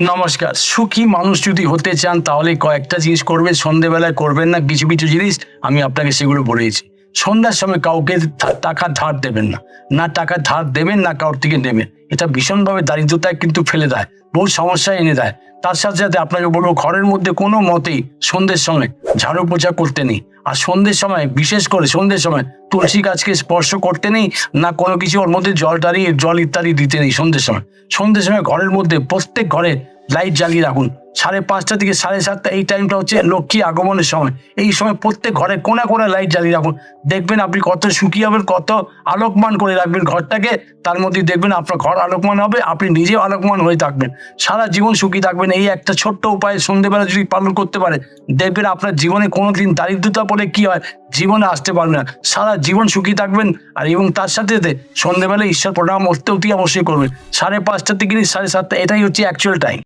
নমস্কার। সুখী মানুষ যদি হতে চান, তাহলে কয়েকটা জিনিস করবেন, সন্ধেবেলায় করবেন না, কিছু কিছু জিনিস আমি আপনাকে সেগুলো বলেছি সন্ধ্যার সময় কাউকে টাকা ধার দেবেন না। না টাকা ধার দেবেন, না কারোর থেকে নেবেন। এটা ভীষণভাবে দারিদ্রতায় কিন্তু ফেলে দেয়, বহু সমস্যা এনে দেয়। তার সাথে সাথে আপনাকে বলব ঘরের মধ্যে কোনো মতেই সন্ধ্যের সময় ঝাড়ু পোছা করতে নেই। আর সন্ধ্যের সময়, বিশেষ করে সন্ধ্যের সময়, তুলসী গাছকে স্পর্শ করতে নেই, না কোনো কিছু ওর মধ্যে জল টারি জল ইত্যাদি দিতে নেই সন্ধ্যের সময়। সন্ধ্যের সময় ঘরের মধ্যে, প্রত্যেক ঘরে লাইট জ্বালিয়ে রাখুন। সাড়ে পাঁচটা থেকে সাড়ে সাতটা এই টাইমটা হচ্ছে লক্ষ্মী আগমনের সময়। এই সময় প্রত্যেক ঘরে কোনা কোনা লাইট জ্বালিয়ে রাখুন। দেখবেন আপনি কত সুখী হবেন, কত আলোকমান করে রাখবেন ঘরটাকে। তার মধ্যে দেখবেন আপনার ঘর আলোকমান হবে, আপনি নিজেও আলোকমান হয়ে থাকবেন। সারা জীবন সুখী থাকবেন। এই একটা ছোট্ট উপায় সন্ধ্যেবেলা যদি পালন করতে পারে দেখবেন আপনার জীবনে কোনোদিন দারিদ্রতা বলে কি হয়, জীবনে আসতে পারবে না। সারা জীবন সুখী থাকবেন আর এবং তার সাথে সাথে সন্ধ্যেবেলা ঈশ্বর প্রণাম অতি অবশ্যই করবেন। সাড়ে পাঁচটা থেকে সাড়ে সাতটা, এটাই হচ্ছে অ্যাকচুয়াল টাইম